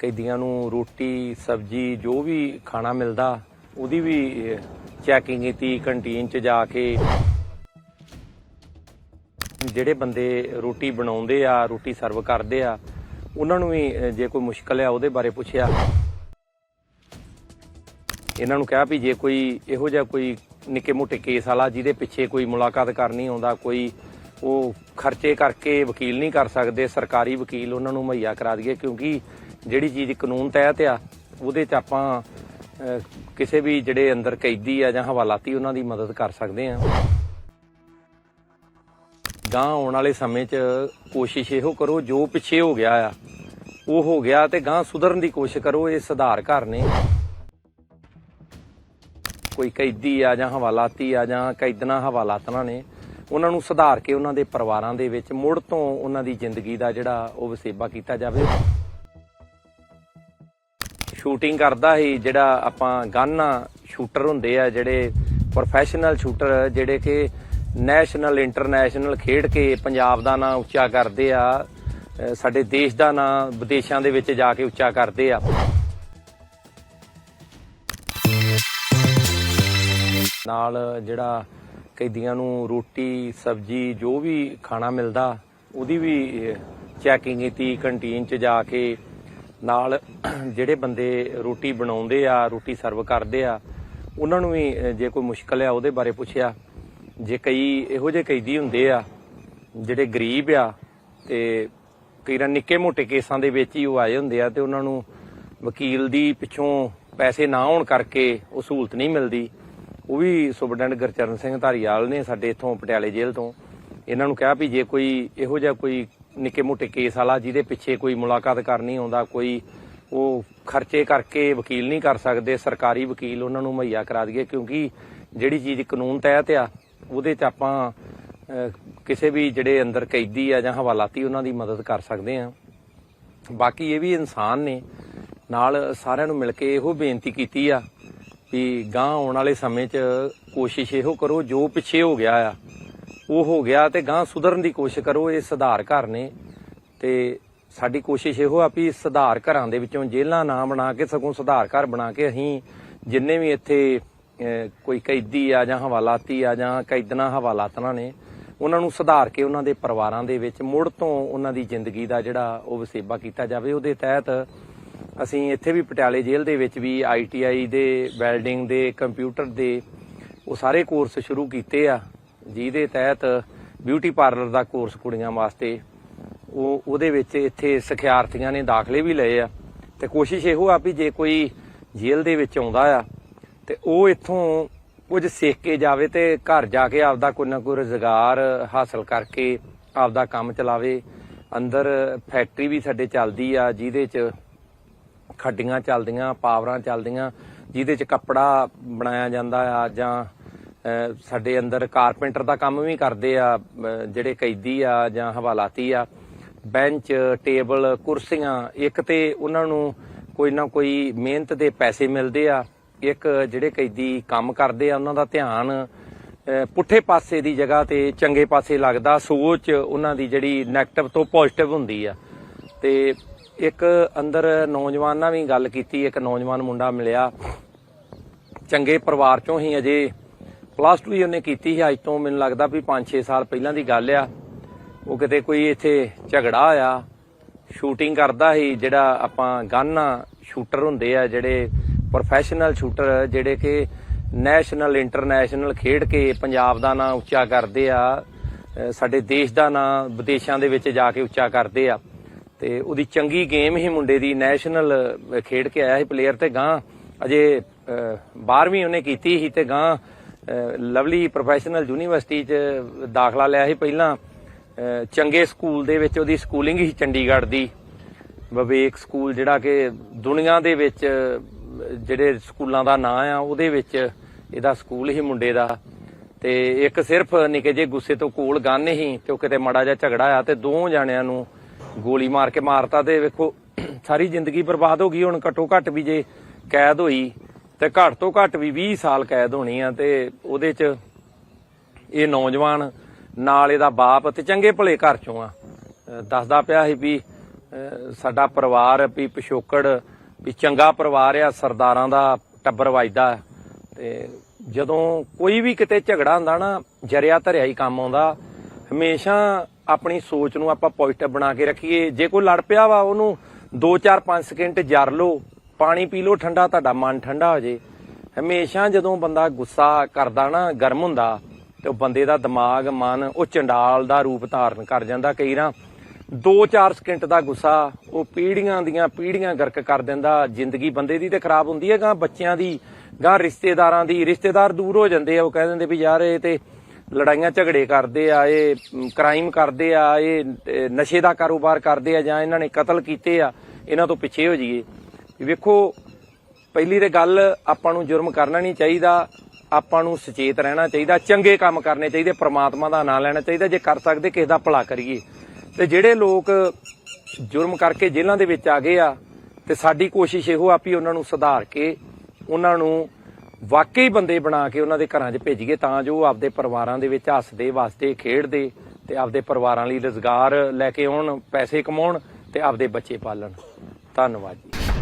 ਕੈਦੀਆਂ ਨੂੰ ਰੋਟੀ, ਸਬਜ਼ੀ, ਜੋ ਵੀ ਖਾਣਾ ਮਿਲਦਾ, ਉਹਦੀ ਵੀ ਚੈਕਿੰਗ ਕੀਤੀ ਕੰਟੀਨ 'ਚ ਜਾ ਕੇ। ਜਿਹੜੇ ਬੰਦੇ ਰੋਟੀ ਬਣਾਉਂਦੇ ਆ, ਰੋਟੀ ਸਰਵ ਕਰਦੇ ਆ, ਉਹਨਾਂ ਨੂੰ ਵੀ ਜੇ ਕੋਈ ਮੁਸ਼ਕਲ ਆ, ਉਹਦੇ ਬਾਰੇ ਪੁੱਛਿਆ। ਇਹਨਾਂ ਨੂੰ ਕਿਹਾ ਵੀ ਜੇ ਕੋਈ ਇਹੋ ਜਿਹਾ ਕੋਈ ਨਿੱਕੇ ਮੋਟੇ ਕੇਸ ਵਾਲਾ, ਜਿਹਦੇ ਪਿੱਛੇ ਕੋਈ ਮੁਲਾਕਾਤ ਕਰਨੀ ਆਉਂਦਾ, ਕੋਈ ਉਹ ਖਰਚੇ ਕਰਕੇ ਵਕੀਲ ਨਹੀਂ ਕਰ ਸਕਦੇ, ਸਰਕਾਰੀ ਵਕੀਲ ਉਹਨਾਂ ਨੂੰ ਮੁਹੱਈਆ ਕਰਾ ਦਈਏ, ਕਿਉਂਕਿ ਜਿਹੜੀ ਚੀਜ਼ ਕਾਨੂੰਨ ਤਹਿਤ ਆ, ਉਹਦੇ 'ਚ ਆਪਾਂ ਕਿਸੇ ਵੀ ਜਿਹੜੇ ਅੰਦਰ ਕੈਦੀ ਆ ਜਾਂ ਹਵਾਲਾਤੀ, ਉਹਨਾਂ ਦੀ ਮਦਦ ਕਰ ਸਕਦੇ ਆ। ਗਾਂ ਆਉਣ ਵਾਲੇ ਸਮੇਂ 'ਚ ਕੋਸ਼ਿਸ਼ ਇਹੋ ਕਰੋ, ਜੋ ਪਿੱਛੇ ਹੋ ਗਿਆ ਆ, ਉਹ ਹੋ ਗਿਆ ਤੇ ਗਾਂ ਸੁਧਰਨ ਦੀ ਕੋਸ਼ਿਸ਼ ਕਰੋ, ਇਹ ਸੁਧਾਰ ਘਰ ਨੇ। ਕੋਈ ਕੈਦੀ ਆ ਜਾਂ ਹਵਾਲਾਤੀ ਆ ਜਾਂ ਕੈਦਨਾ ਹਵਾਲਾਤਨਾ ਨੇ, ਉਹਨਾਂ ਨੂੰ ਸੁਧਾਰ ਕੇ ਉਹਨਾਂ ਦੇ ਪਰਿਵਾਰਾਂ ਦੇ ਵਿੱਚ ਮੁੜ ਤੋਂ ਉਹਨਾਂ ਦੀ ਜ਼ਿੰਦਗੀ ਦਾ ਜਿਹੜਾ ਉਹ ਵਸੇਬਾ ਕੀਤਾ ਜਾਵੇ। ਸ਼ੂਟਿੰਗ ਕਰਦਾ ਸੀ, ਜਿਹੜਾ ਆਪਾਂ ਗਨ ਸ਼ੂਟਰ ਹੁੰਦੇ ਆ, ਜਿਹੜੇ ਪ੍ਰੋਫੈਸ਼ਨਲ ਸ਼ੂਟਰ ਜਿਹੜੇ ਕਿ ਨੈਸ਼ਨਲ ਇੰਟਰਨੈਸ਼ਨਲ ਖੇਡ ਕੇ ਪੰਜਾਬ ਦਾ ਨਾਂ ਉੱਚਾ ਕਰਦੇ ਆ ਸਾਡੇ ਦੇਸ਼ ਦਾ ਨਾਂ ਵਿਦੇਸ਼ਾਂ ਦੇ ਵਿੱਚ ਜਾ ਕੇ ਉੱਚਾ ਕਰਦੇ ਆ। ਨਾਲ ਜਿਹੜਾ ਕੈਦੀਆਂ ਨੂੰ ਰੋਟੀ, ਸਬਜ਼ੀ, ਜੋ ਵੀ ਖਾਣਾ ਮਿਲਦਾ, ਉਹਦੀ ਵੀ ਚੈਕਿੰਗ ਕੀਤੀ ਕੰਟੀਨ 'ਚ ਜਾ ਕੇ ਨਾਲ ਜਿਹੜੇ ਬੰਦੇ ਰੋਟੀ ਬਣਾਉਂਦੇ ਆ, ਰੋਟੀ ਸਰਵ ਕਰਦੇ ਆ, ਉਹਨਾਂ ਨੂੰ ਵੀ ਜੇ ਕੋਈ ਮੁਸ਼ਕਲ ਆ ਉਹਦੇ ਬਾਰੇ ਪੁੱਛਿਆ। ਜੇ ਕਈ ਇਹੋ ਜਿਹੇ ਕੈਦੀ ਹੁੰਦੇ ਆ, ਜਿਹੜੇ ਗਰੀਬ ਆ ਤੇ ਕਈ ਵਾਰ ਨਿੱਕੇ ਮੋਟੇ ਕੇਸਾਂ ਦੇ ਵਿੱਚ ਹੀ ਉਹ ਆਏ ਹੁੰਦੇ ਆ ਤੇ ਉਹਨਾਂ ਨੂੰ ਵਕੀਲ ਦੀ ਪਿੱਛੋਂ ਪੈਸੇ ਨਾ ਹੋਣ ਕਰਕੇ ਉਹ ਸਹੂਲਤ ਨਹੀਂ ਮਿਲਦੀ। ਉਹ ਵੀ ਸੁਪਰਡੈਂਟ ਗੁਰਚਰਨ ਸਿੰਘ ਧਾਰੀਵਾਲ ਨੇ ਸਾਡੇ ਇੱਥੋਂ ਪਟਿਆਲੇ ਜੇਲ੍ਹ ਤੋਂ। ਇਹਨਾਂ ਨੂੰ ਕਿਹਾ ਵੀ ਜੇ ਕੋਈ ਇਹੋ ਜਿਹਾ ਕੋਈ ਨਿੱਕੇ ਮੋਟੇ ਕੇਸ ਵਾਲਾ ਜਿਹਦੇ ਪਿੱਛੇ ਕੋਈ ਮੁਲਾਕਾਤ ਕਰਨੀ ਆਉਂਦਾ, ਕੋਈ ਉਹ ਖਰਚੇ ਕਰਕੇ ਵਕੀਲ ਨਹੀਂ ਕਰ ਸਕਦੇ, ਸਰਕਾਰੀ ਵਕੀਲ ਉਹਨਾਂ ਨੂੰ ਮੁਹੱਈਆ ਕਰਾ ਦਈਏ, ਕਿਉਂਕਿ ਜਿਹੜੀ ਚੀਜ਼ ਕਾਨੂੰਨ ਤਹਿਤ ਆ, ਉਹਦੇ 'ਚ ਆਪਾਂ ਕਿਸੇ ਵੀ ਜਿਹੜੇ ਅੰਦਰ ਕੈਦੀ ਆ ਜਾਂ ਹਵਾਲਾਤੀ ਉਹਨਾਂ ਦੀ ਮਦਦ ਕਰ ਸਕਦੇ ਆ। ਬਾਕੀ ਇਹ ਵੀ ਇਨਸਾਨ ਨੇ, ਨਾਲ ਸਾਰਿਆਂ ਨੂੰ ਮਿਲ ਕੇ ਇਹੋ ਬੇਨਤੀ ਕੀਤੀ ਆ ਵੀ ਗਾਂ ਆਉਣ ਵਾਲੇ ਸਮੇਂ 'ਚ ਕੋਸ਼ਿਸ਼ ਇਹੋ ਕਰੋ, ਜੋ ਪਿੱਛੇ ਹੋ ਗਿਆ ਆ ਉਹ ਹੋ ਗਿਆ ਤੇ ਗਾਂ ਸੁਧਰਨ ਦੀ ਕੋਸ਼ਿਸ਼ ਕਰੋ, ਇਹ ਸੁਧਾਰ ਘਰ ਨੇ। ਤੇ ਸਾਡੀ ਕੋਸ਼ਿਸ਼ ਇਹੋ ਆ ਵੀ ਸੁਧਾਰ ਘਰਾਂ ਦੇ ਵਿੱਚੋਂ ਜੇਲ੍ਹਾਂ ਨਾ ਬਣਾ ਕੇ, ਸਗੋਂ ਸੁਧਾਰ ਘਰ ਬਣਾ ਕੇ ਅਸੀਂ ਜਿੰਨੇ ਵੀ ਇੱਥੇ ਕੋਈ ਕੈਦੀ ਆ ਜਾਂ ਹਵਾਲਾਤੀ ਆ ਜਾਂ ਕੈਦਨਾ ਹਵਾਲਾਤਨਾ ਨੇ, ਉਹਨਾਂ ਨੂੰ ਸੁਧਾਰ ਕੇ ਉਹਨਾਂ ਦੇ ਪਰਿਵਾਰਾਂ ਦੇ ਵਿੱਚ ਮੁੜ ਤੋਂ ਉਹਨਾਂ ਦੀ ਜ਼ਿੰਦਗੀ ਦਾ ਜਿਹੜਾ ਉਹ ਵਸੇਬਾ ਕੀਤਾ ਜਾਵੇ। ਉਹਦੇ ਤਹਿਤ ਅਸੀਂ ਇੱਥੇ ਵੀ ਪਟਿਆਲੇ ਜੇਲ੍ਹ ਦੇ ਵਿੱਚ ਵੀ ਆਈਟੀਆਈ ਦੇ, ਵੈਲਡਿੰਗ ਦੇ, ਕੰਪਿਊਟਰ ਦੇ, ਉਹ ਸਾਰੇ ਕੋਰਸ ਸ਼ੁਰੂ ਕੀਤੇ ਆ। ਜਿਹਦੇ ਤਹਿਤ ਬਿਊਟੀ ਪਾਰਲਰ ਦਾ ਕੋਰਸ ਕੁੜੀਆਂ ਵਾਸਤੇ ਉਹ, ਉਹਦੇ ਵਿੱਚ ਇੱਥੇ ਸਿਖਿਆਰਥੀਆਂ ਨੇ ਦਾਖਲੇ ਵੀ ਲਏ ਆ। ਤੇ ਕੋਸ਼ਿਸ਼ ਇਹੋ ਆ ਵੀ ਜੇ ਕੋਈ ਜੇਲ੍ਹ ਦੇ ਵਿੱਚ ਆਉਂਦਾ ਆ, ਤੇ ਉਹ ਇੱਥੋਂ ਕੁਝ ਸਿੱਖ ਕੇ ਜਾਵੇ ਤੇ ਘਰ ਜਾ ਕੇ ਆਪਦਾ ਕੋਈ ਨਾ ਕੋਈ ਰੁਜ਼ਗਾਰ ਹਾਸਲ ਕਰਕੇ ਆਪਦਾ ਕੰਮ ਚਲਾਵੇ। ਅੰਦਰ ਫੈਕਟਰੀ ਵੀ ਸਾਡੇ ਚੱਲਦੀ ਆ, ਜਿਹਦੇ 'ਚ ਖੱਡੀਆਂ ਚੱਲਦੀਆਂ, ਪਾਵਰਾਂ ਚੱਲਦੀਆਂ, ਜਿਹਦੇ 'ਚ ਕੱਪੜਾ ਬਣਾਇਆ ਜਾਂਦਾ ਆ ਜਾਂ ਸਾਡੇ ਅੰਦਰ ਕਾਰਪੈਂਟਰ ਦਾ ਕੰਮ ਵੀ ਕਰਦੇ ਆ ਜਿਹੜੇ ਕੈਦੀ ਆ ਜਾਂ ਹਵਾਲਾਤੀ ਆ, ਬੈਂਚ, ਟੇਬਲ, ਕੁਰਸੀਆਂ, ਇੱਕ ਤੇ ਉਹਨਾਂ ਨੂੰ ਕੋਈ ਨਾ ਕੋਈ ਮਿਹਨਤ ਦੇ ਪੈਸੇ ਮਿਲਦੇ ਆ, ਇੱਕ ਜਿਹੜੇ ਕੈਦੀ ਕੰਮ ਕਰਦੇ ਆ, ਉਹਨਾਂ ਦਾ ਧਿਆਨ ਪੁੱਠੇ ਪਾਸੇ ਦੀ ਜਗ੍ਹਾ ਤੇ ਚੰਗੇ ਪਾਸੇ ਲੱਗਦਾ, ਸੋਚ ਉਹਨਾਂ ਦੀ ਜਿਹੜੀ 네ਗੇਟਿਵ ਤੋਂ ਪੋਜ਼ਿਟਿਵ ਹੁੰਦੀ ਆ। ਤੇ ਇੱਕ ਅੰਦਰ ਨੌਜਵਾਨ ਨਾਲ ਵੀ ਗੱਲ ਕੀਤੀ, ਇੱਕ ਨੌਜਵਾਨ ਮੁੰਡਾ ਮਿਲਿਆ, ਚੰਗੇ ਪਰਿਵਾਰ ਚੋਂ ਹੀ ਅਜੇ ਪਲੱਸ 2 ਹੀ ਉਹਨੇ ਕੀਤੀ ਸੀ, ਅੱਜ ਤੋਂ ਮੈਨੂੰ ਲੱਗਦਾ ਵੀ 5-6 ਸਾਲ ਪਹਿਲਾਂ ਦੀ ਗੱਲ ਆ। ਉਹ ਕਿਤੇ ਕੋਈ ਇੱਥੇ ਝਗੜਾ ਆ ਸ਼ੂਟਿੰਗ ਕਰਦਾ ਸੀ, ਜਿਹੜਾ ਆਪਾਂ ਗਨ ਸ਼ੂਟਰ ਹੁੰਦੇ ਆ, ਜਿਹੜੇ ਪ੍ਰੋਫੈਸ਼ਨਲ ਸ਼ੂਟਰ ਜਿਹੜੇ ਕਿ ਨੈਸ਼ਨਲ ਇੰਟਰਨੈਸ਼ਨਲ ਖੇਡ ਕੇ ਪੰਜਾਬ ਦਾ ਨਾਂ ਉੱਚਾ ਕਰਦੇ ਆ ਸਾਡੇ ਦੇਸ਼ ਦਾ ਨਾਂ ਵਿਦੇਸ਼ਾਂ ਦੇ ਵਿੱਚ ਜਾ ਕੇ ਉੱਚਾ ਕਰਦੇ ਆ। ਤੇ ਉਹਦੀ ਚੰਗੀ ਗੇਮ ਹੀ ਮੁੰਡੇ ਦੀ ਨੈਸ਼ਨਲ ਖੇਡ ਕੇ ਆਇਆ ਸੀ ਪਲੇਅਰ ਤੇ ਗਾਂ ਅਜੇ 12ਵੀਂ ਉਹਨੇ ਕੀਤੀ ਸੀ ਤੇ ਗਾਂ ਲਵਲੀ ਪ੍ਰੋਫੈਸ਼ਨਲ ਯੂਨੀਵਰਸਿਟੀ ਚ ਦਾਖਲਾ ਲਿਆ ਸੀ ਪਹਿਲਾਂ। ਚੰਗੇ ਸਕੂਲ ਦੇ ਵਿੱਚ ਉਹਦੀ ਸਕੂਲਿੰਗ ਹੀ ਚੰਡੀਗੜ੍ਹ ਦੀ। ਵਿਵੇਕ ਸਕੂਲ ਜਿਹੜਾ ਕਿ ਦੁਨੀਆ ਦੇ ਵਿੱਚ ਜਿਹੜੇ ਸਕੂਲਾਂ ਦਾ ਨਾਂ ਆ, ਉਹਦੇ ਵਿੱਚ ਇਹਦਾ ਸਕੂਲ ਹੀ ਮੁੰਡੇ ਦਾ। ਤੇ ਇੱਕ ਸਿਰਫ ਨਿੱਕੇ ਜੇ ਗੁੱਸੇ ਤੋਂ ਕੋਲ ਗੰਨ ਹੀ ਤੇ ਉਹ ਕਿਤੇ ਮੜਾ ਜਿਹਾ ਝਗੜਾ ਆ ਤੇ ਦੋ ਜਾਣਿਆਂ ਨੂੰ ਗੋਲੀ ਮਾਰ ਕੇ ਮਾਰਤਾ ਤੇ ਵੇਖੋ, ਸਾਰੀ ਜ਼ਿੰਦਗੀ ਬਰਬਾਦ ਹੋ ਗਈ, ਹੁਣ ਘੱਟੋ ਘੱਟ ਵੀ ਜੇ ਕੈਦ ਹੋਈ ਤੇ ਘੱਟ ਤੋਂ ਘੱਟ ਵੀ 20 ਸਾਲ ਕੈਦ ਹੋਣੀ ਆ ਤੇ ਉਹਦੇ ਚ ਇਹ ਨੌਜਵਾਨ ਨਾਲ ਇਹਦਾ ਬਾਪ ਤੇ ਚੰਗੇ ਭਲੇ ਘਰ ਚੋਂ ਆ। ਦੱਸਦਾ ਪਿਆ ਸੀ ਵੀ ਸਾਡਾ ਪਰਿਵਾਰ ਵੀ ਪਿਛੋਕੜ, ਵੀ ਚੰਗਾ ਪਰਿਵਾਰ ਆ, ਸਰਦਾਰਾਂ ਦਾ ਟੱਬਰ ਵੱਜਦਾ। ਤੇ ਜਦੋਂ ਕੋਈ ਵੀ ਕਿਤੇ ਝਗੜਾ ਹੁੰਦਾ ਨਾ, ਜਰਿਆ ਧਰਿਆ ਹੀ ਕੰਮ ਆਉਂਦਾ। ਹਮੇਸ਼ਾ ਆਪਣੀ ਸੋਚ ਨੂੰ ਆਪਾਂ ਪੋਜ਼ਿਟਿਵ ਬਣਾ ਕੇ ਰੱਖੀਏ। ਜੇ ਕੋਈ ਲੜ ਪਿਆ ਵਾ, ਉਹਨੂੰ 2-4-5 ਸਕਿੰਟ ਜਰ ਲਓ। ਪਾਣੀ ਪੀ ਲਓ, ਠੰਡਾ, ਤੁਹਾਡਾ ਮਨ ਠੰਡਾ ਹੋ ਜੇ। ਹਮੇਸ਼ਾ ਜਦੋਂ ਬੰਦਾ ਗੁੱਸਾ ਕਰਦਾ ਨਾ, ਗਰਮ ਹੁੰਦਾ, ਤੇ ਉਹ ਬੰਦੇ ਦਾ ਦਿਮਾਗ, ਮਨ, ਉਹ ਚੰਡਾਲ ਦਾ ਰੂਪ ਧਾਰਨ ਕਰ ਜਾਂਦਾ ਕਈ ਨਾ 2-4 ਸਕਿੰਟ ਦਾ ਗੁੱਸਾ, ਉਹ ਪੀੜੀਆਂ ਦੀਆਂ ਪੀੜੀਆਂ ਗਰਕ ਕਰ ਦਿੰਦਾ। ਜ਼ਿੰਦਗੀ ਬੰਦੇ ਦੀ ਤੇ ਖਰਾਬ ਹੁੰਦੀ ਹੈ, ਗਾਂ ਬੱਚਿਆਂ ਦੀ, ਗਾਂ ਰਿਸ਼ਤੇਦਾਰਾਂ ਦੀ। ਰਿਸ਼ਤੇਦਾਰ ਦੂਰ ਹੋ ਜਾਂਦੇ ਆ, ਉਹ ਕਹਿ ਦਿੰਦੇ ਵੀ ਯਾਰ ਇਹ ਤੇ ਲੜਾਈਆਂ ਝਗੜੇ ਕਰਦੇ ਆ, ਇਹ ਕ੍ਰਾਈਮ ਕਰਦੇ ਆ ਇਹ ਨਸ਼ੇ ਦਾ ਕਾਰੋਬਾਰ ਕਰਦੇ ਆ ਜਾਂ ਇਹਨਾਂ ਨੇ ਕਤਲ ਕੀਤੇ ਆ, ਇਹਨਾਂ ਤੋਂ ਪਿੱਛੇ ਹੋ ਜਾਈਏ। ਵੇਖੋ, ਪਹਿਲੀ ਤੇ ਗੱਲ ਆਪਾਂ ਨੂੰ ਜੁਰਮ ਕਰਨਾ ਨਹੀਂ ਚਾਹੀਦਾ, ਆਪਾਂ ਨੂੰ ਸੁਚੇਤ ਰਹਿਣਾ ਚਾਹੀਦਾ, ਚੰਗੇ ਕੰਮ ਕਰਨੇ ਚਾਹੀਦੇ, ਪ੍ਰਮਾਤਮਾ ਦਾ ਨਾਮ ਲੈਣਾ ਚਾਹੀਦਾ, ਜੇ ਕਰ ਸਕਦੇ ਕਿਸੇ ਦਾ ਭਲਾ ਕਰੀਏ। ਤੇ ਜਿਹੜੇ ਲੋਕ ਜੁਰਮ ਕਰਕੇ ਜੇਲ੍ਹਾਂ ਦੇ ਵਿੱਚ ਆ ਗਏ ਆ, ਤੇ ਸਾਡੀ ਕੋਸ਼ਿਸ਼ ਇਹੋ ਆ ਵੀ ਉਹਨਾਂ ਨੂੰ ਸੁਧਾਰ ਕੇ, ਉਹਨਾਂ ਨੂੰ ਵਾਕਈ ਬੰਦੇ ਬਣਾ ਕੇ ਉਹਨਾਂ ਦੇ ਘਰਾਂ 'ਚ ਭੇਜੀਏ, ਤਾਂ ਜੋ ਉਹ ਆਪਦੇ ਪਰਿਵਾਰਾਂ ਦੇ ਵਿੱਚ ਹੱਸਦੇ ਵਾਸਤੇ ਖੇਡਦੇ, ਤੇ ਆਪਦੇ ਪਰਿਵਾਰਾਂ ਲਈ ਰੁਜ਼ਗਾਰ ਲੈ ਕੇ ਆਉਣ, ਪੈਸੇ ਕਮਾਉਣ ਤੇ ਆਪਦੇ ਬੱਚੇ ਪਾਲਣ। ਧੰਨਵਾਦ ਜੀ।